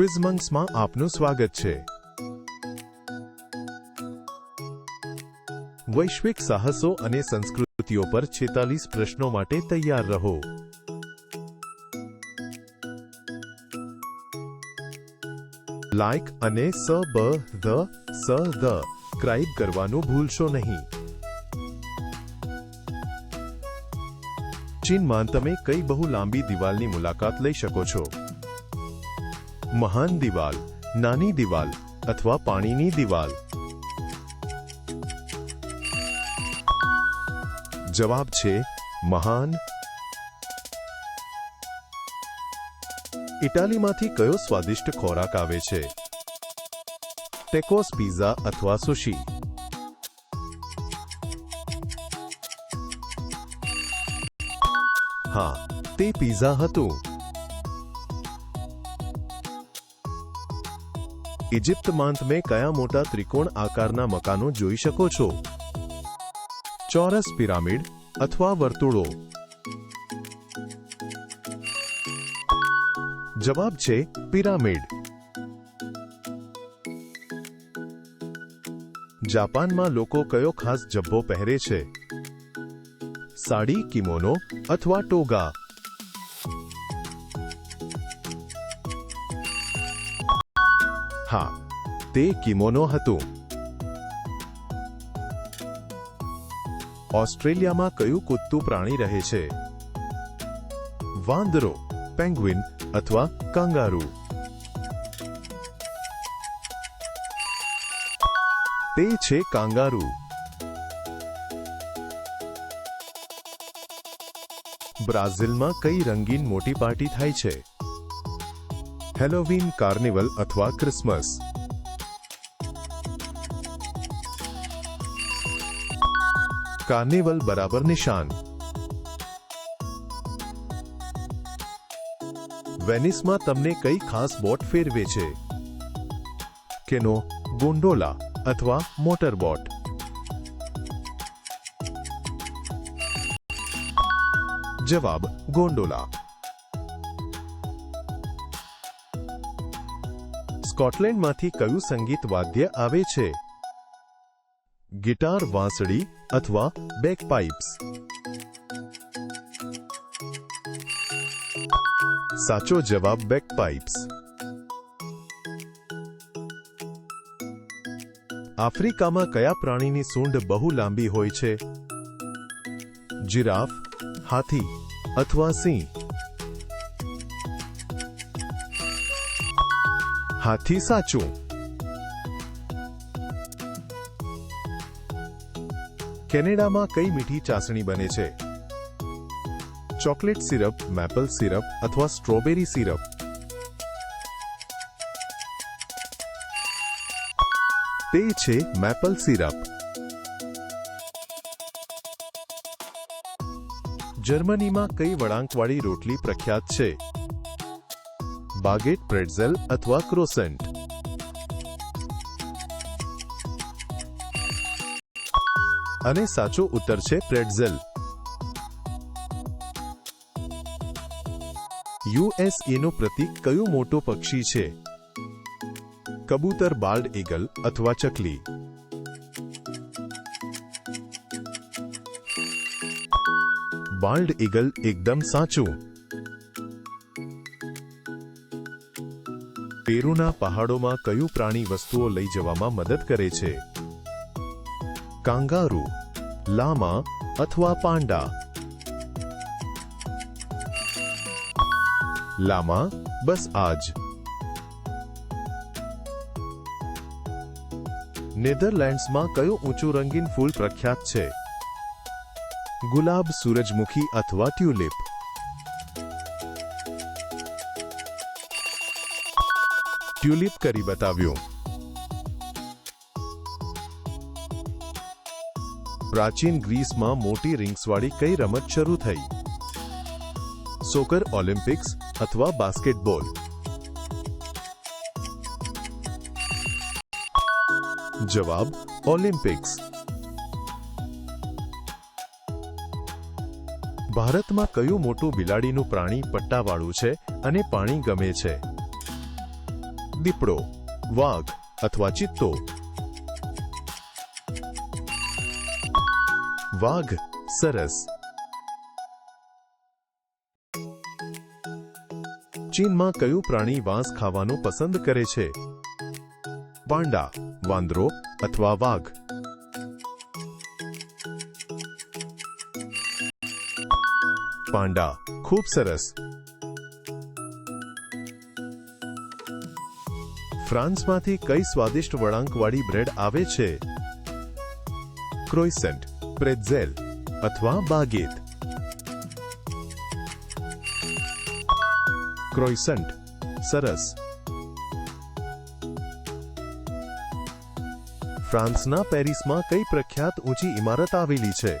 ક્વિઝમંગ્સમાં આપનું સ્વાગત છે. વૈશ્વિક સાહસો અને સંસ્કૃતિઓ પર છેતાલીસ પ્રશ્નો માટે તૈયાર રહો. લાઇક અને સ, બ, ધ, સ, ધ ક્રાઇબ કરવાનું ભૂલશો નહીં. ચીનમાં તમે કઈ બહુ લાંબી દિવાલની મુલાકાત લઈ શકો છો? મહાન દિવાલ, નાની દિવાલ અથવા પાણીની દિવાલ. જવાબ છે મહાન. ઇટાલીમાંથી કયો સ્વાદિષ્ટ ખોરાક આવે છે? ટેકોસ પિઝા અથવા સુશી. હા, તે પિઝા હતું. ઇજિપ્તમાં તમે કયા મોટા ત્રિકોણ આકારના મકાનો જોઈ શકો છો? ચોરસ પિરામિડ અથવા વર્તુળો. જવાબ છે પિરામિડ. જાપાનમાં લોકો કયો ખાસ જબ્બો પહેરે છે? સાડી, કિમોનો અથવા ટોગા? હા, તે કિમોનો હતું. ઓસ્ટ્રેલિયામાં કયું કૂદતું પ્રાણી રહે છે? વાંદરો, પેંગ્વિન અથવા કાંગારૂ? તે છે કાંગારૂ. બ્રાઝિલમાં કઈ રંગીન મોટી પાર્ટી થાય છે? હેલોવીન કાર્નિવલ અથવા ક્રિસમસ કાર્નિવલ બરાબર નિશાન વેનિસમાં તમને કઈ ખાસ બોટ ફેરવે છે કેનો ગોંડોલા અથવા મોટર બોટ જવાબ ગોંડોલા સ્કોટલેન્ડમાંથી કયું સંગીત વાદ્ય આવે છે? ગિટાર, વાંસળી અથવા બેકપાઇપ્સ સાચો જવાબ બેકપાઇપ્સ આફ્રિકામાં કયા પ્રાણીની સૂંઢ બહુ લાંબી હોય છે? જિરાફ, હાથી અથવા સિંહ? હાથી સાચું. કેનેડામાં કઈ મીઠી ચાસણી બને છે? ચોકલેટ સિરપ, મેપલ સિરપ અથવા સ્ટ્રોબેરી સિરપ? તે છે મેપલ સિરપ. જર્મનીમાં કઈ વળાંકવાળી રોટલી પ્રખ્યાત છે? બાગેટ પ્રેટઝેલ અથવા ક્રોસન્ટ. અને સાચો ઉત્તર છે પ્રેટઝેલ. યુએસએનું પ્રતીક કયું મોટું પક્ષી છે? કબૂતર બાલ્ડ ઈગલ અથવા ચકલી. બાલ્ડ ઈગલ એકદમ સાચું. પેરુના પહાડોમાં કયું પ્રાણી વસ્તુઓ લઈ જવામાં મદદ કરે છે? કાંગારૂ, લામા અથવા પાંડા? લામા, બસ આજ. નેધરલેન્ડ્સમાં કયું ઊંચું રંગીન ફૂલ પ્રખ્યાત છે? ગુલાબ, સૂરજમુખી અથવા ટ્યુલિપ? ટ્યુલિપ કરી બતાવ્યું. પ્રાચીન ગ્રીસમાં મોટી રિંગ્સવાળી કઈ રમત શરૂ થઈ? સોકર ઓલિમ્પિક્સ અથવા બાસ્કેટબોલ? જવાબ, ઓલિમ્પિક્સ. ભારતમાં કયું મોટું બિલાડીનું પ્રાણી પટ્ટાવાળું છે અને પાણી ગમે છે? દીપડો, વાઘ અથવા ચિત્તો. વાઘ, સરસ. ચીનમાં કયું પ્રાણી વાંસ ખાવાનું પસંદ કરે છે? પાંડા, વાંદરો અથવા વાઘ? પાંડા, ખૂબ સરસ. ફ્રાન્સમાંથી કઈ સ્વાદિષ્ટ વળાંકવાળી બ્રેડ આવે છે? ક્રોઇસન્ટ પ્રેઝેલ અથવા બાગેત? ક્રોઇસન્ટ સરસ. ફ્રાન્સના પેરિસમાં કઈ પ્રખ્યાત ઊંચી ઇમારત આવેલી છે?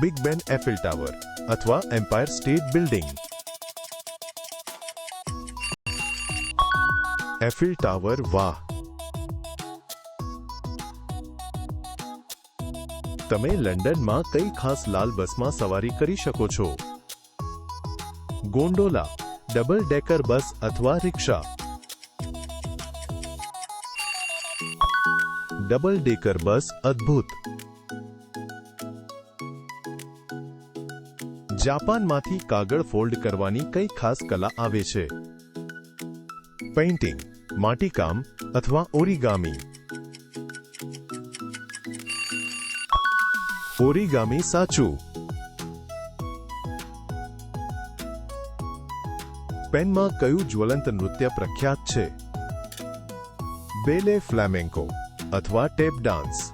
બિગ બેન એફિલ ટાવર અથવા Empire State Building. Eiffel Tower વાહ. તમે લંડનમાં કઈ ખાસ લાલ બસમાં સવારી કરી શકો છો? ગોંડોલા ડબલ ડેકર બસ અથવા રિક્ષા. ડબલ ડેકર બસ અદ્ભુત. જાપાનમાંથી કાગળ ફોલ્ડ કરવાની કઈ ખાસ કલા આવે છે? પેઇન્ટિંગ માટીકામ અથવા ઓરિગામી. ઓરિગામી સાચું. પેનમાં કયું જ્વલંત નૃત્ય પ્રખ્યાત છે? બેલે ફ્લેમેન્કો અથવા ટેપ ડાન્સ.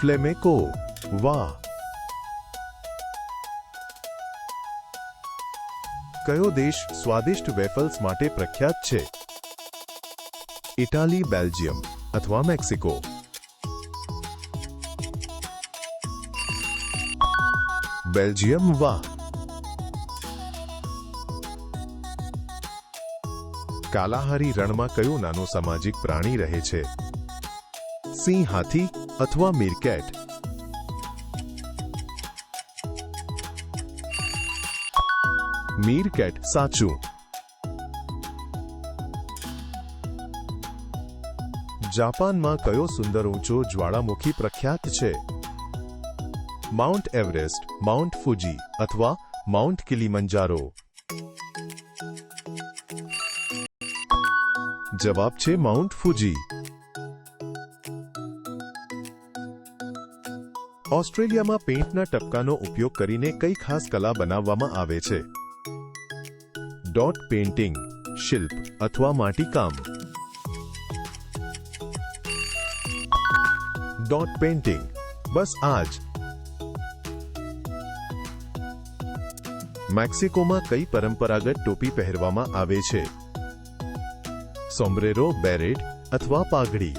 ફ્લેમેકો વાહ. કયો દેશ સ્વાદિષ્ટ વેફલ્સ માટે પ્રખ્યાત છે? ઇટાલી, બેલ્જિયમ અથવા મેક્સિકો. બેલ્જિયમ, વાહ! કાલાહારી રણમાં કયો નાનો સામાજિક પ્રાણી રહે છે? સિંહ હાથી અથવા મીરકેટ? મીરકેટ સાચું. જાપાનમાં કયો સુંદર ઊંચો જ્વાળામુખી પ્રખ્યાત છે? માઉન્ટ એવરેસ્ટ, માઉન્ટ ફુજી અથવા માઉન્ટ કિલીમંજારો? જવાબ છે માઉન્ટ ફુજી. ઓસ્ટ્રેલિયામાં પેઇન્ટના ટપકાનો ઉપયોગ કરીને કઈ ખાસ કલા બનાવવામાં આવે છે? ડોટ પેઇન્ટિંગ શિલ્પ અથવા માટીકામ ડોટ પેઇન્ટિંગ બસ આ જ મેક્સિકોમાં કઈ પરંપરાગત ટોપી પહેરવામાં આવે છે? સોમ્બ્રેરો બેરેટ અથવા પાઘડી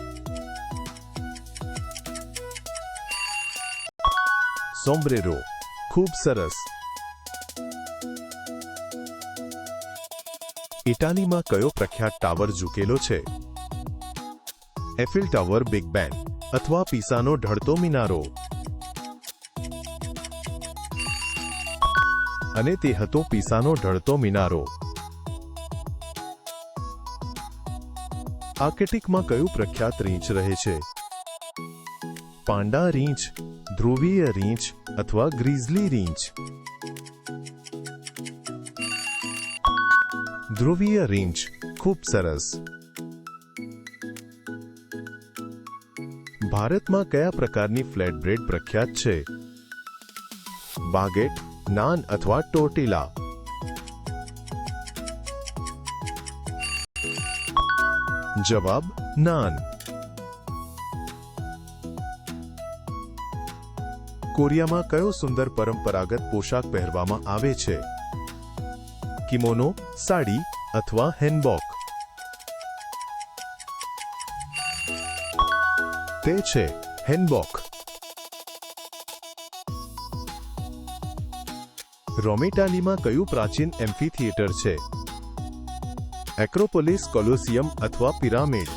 સોમ્બ્રેરો ખૂબ સરસ. ઇટાલીમાં કયો પ્રખ્યાત ટાવર ઝૂકેલો છે? એફિલ ટાવર, બિગ બેન અથવા પીસાનો ઢળતો મિનારો. અને તે હતો પીસાનો ઢળતો મિનારો. આર્કેટિકમાં કયું પ્રખ્યાત રીંછ રહે છે? પાંડા રીંછ, ધ્રુવીય રીંછ, અથવા ગ્રીઝલી રીંછ. ધ્રુવીય રીંછ ખૂબ સરસ. ભારતમાં કયા પ્રકારની ફ્લેટ બ્રેડ પ્રખ્યાત છે? બાગેટ, નાન અથવા ટોટીલા? જવાબ, નાન. કોરિયામાં કયો સુંદર પરંપરાગત પોશાક પહેરવામાં આવે છે? કિમોનો, સાડી અથવા હેનબોક તે છે હેનબોક રોમેટાલીમાં કયું પ્રાચીન એમ્ફી થિયેટર છે? એક્રોપોલિસ, કોલોસિયમ અથવા પિરામિડ?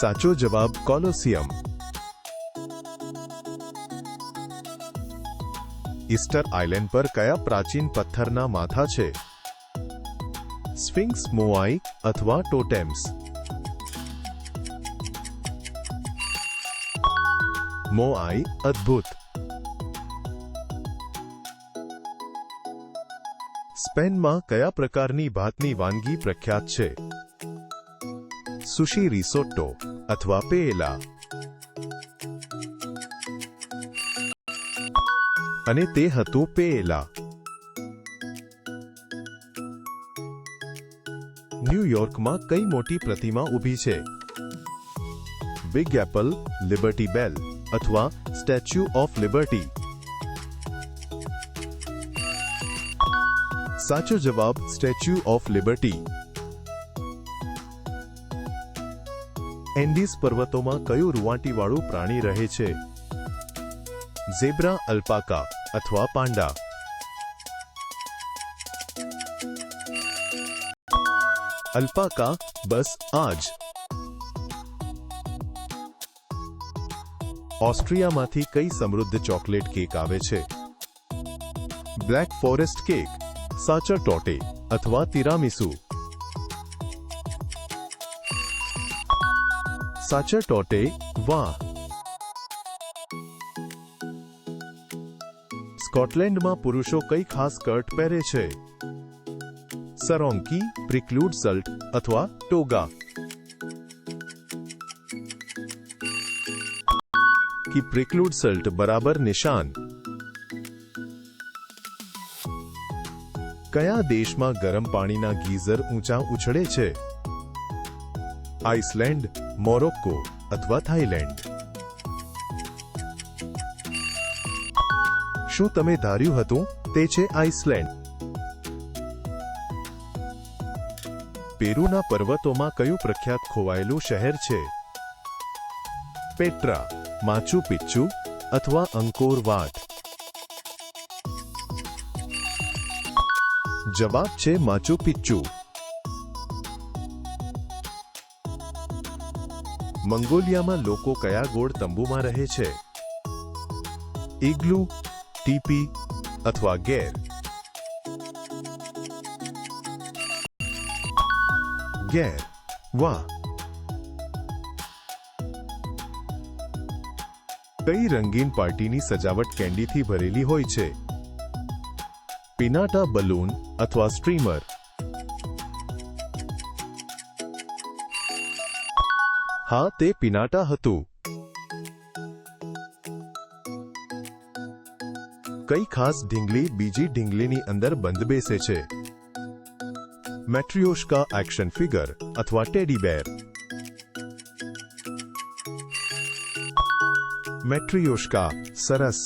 સાચો જવાબ કોલોસિયમ. ઇસ્ટર આઇલેન્ડ પર કયા પ્રાચીન પથ્થરના માથા છે? સ્ફિંક્સ મોઆઈ અથવા ટોટેમ્સ? મોઆઈ અદ્ભુત. સ્પેનમાં કયા પ્રકારની ભાતની વાનગી પ્રખ્યાત છે? સુશી રિસોટ્ટો અથવા પેએલા અને તે હતું પેએલા ન્યૂયોર્કમાં કઈ મોટી પ્રતિમા ઊભી છે? બિગ એપલ લિબર્ટી બેલ અથવા સ્ટેચ્યુ ઓફ લિબર્ટી સાચો જવાબ સ્ટેચ્યુ ઓફ લિબર્ટી એન્ડીઝ પર્વતોમાં કયું રૂવાટીવાળું પ્રાણી રહે છે? ઝેબ્રા અલ્પાકા અથવા પાંડા અલ્પાકા બસ આજ ઓસ્ટ્રિયામાંથી કઈ સમૃદ્ધ ચોકલેટ કેક આવે છે બ્લેક ફોરેસ્ટ કેક સાચા ટોટે અથવા તિરામિસુ સાચા ટોટે વાહ સ્કોટલેન્ડમાં પુરુષો કઈ ખાસ સ્કર્ટ પહેરે છે? સરોંકી, પ્રિક્લુડ સલ્ટ અથવા ટોગા. की પ્રિક્લુડ સલ્ટ બરાબર નિશાન? કયા દેશમાં ગરમ પાણીના ગીઝર ઊંચા ઉછળે છે? આઇસલેન્ડ, મોરોક્કો અથવા થાઇલેન્ડ? શું તમે ધાર્યું હતું? તે છે આઇસલેન્ડ. પેરુના પર્વતોમાં કયું પ્રખ્યાત ખોવાયેલું શહેર છે? પેટ્રા, માચુ પિચ્ચુ અથવા અંકોર વાટ? જવાબ છે માચુ પિચ્ચુ. મંગોલિયામાં લોકો કયા ગોળ તંબુમાં રહે છે? ઇગ્લુ ટીપી અથવા ગેર. ગેર. વાહ કઈ રંગીન પાર્ટીની સજાવટ કેન્ડીથી ભરેલી હોય છે? પિનાટા બલૂન અથવા સ્ટ્રીમર? હા, તે પિનાટા હતું. કઈ ખાસ ઢીંગલી બીજી ઢીંગલીની અંદર બંધ બેસે છે મેટ્રિયોશકા એક્શન ફિગર અથવા ટેડી બેર મેટ્રિયોશકા સરસ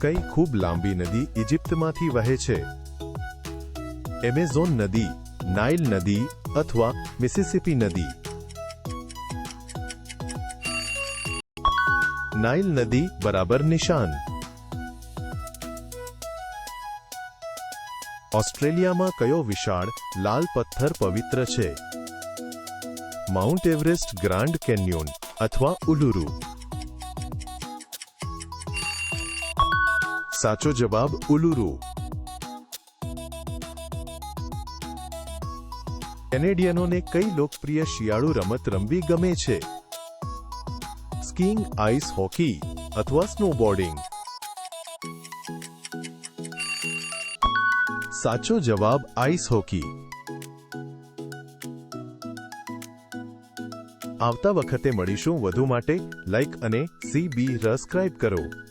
કઈ ખૂબ લાંબી નદી ઇજિપ્તમાંથી વહે છે એમેઝોન નદી નાઇલ નદી અથવા મિસિસિપી નદી નાઇલ નદી બરાબર નિશાન ઓસ્ટ્રેલિયામાં કયો વિશાળ લાલ પથ્થર પવિત્ર છે માઉન્ટ એવરેસ્ટ ગ્રાન્ડ કેન્યોન અથવા ઉલુરુ સાચો જવાબ ઉલુરુ કેનેડિયનોને કઈ લોકપ્રિય શિયાળુ રમત રમવી ગમે છે સ્કીઇંગ આઈસ હોકી અથવા સ્નોબોર્ડિંગ. સાચો જવાબ આઈસ હોકી. આવતા વખતે મળીશું વધુ માટે લાઇક અને સી બી સબસ્ક્રાઇબ કરો.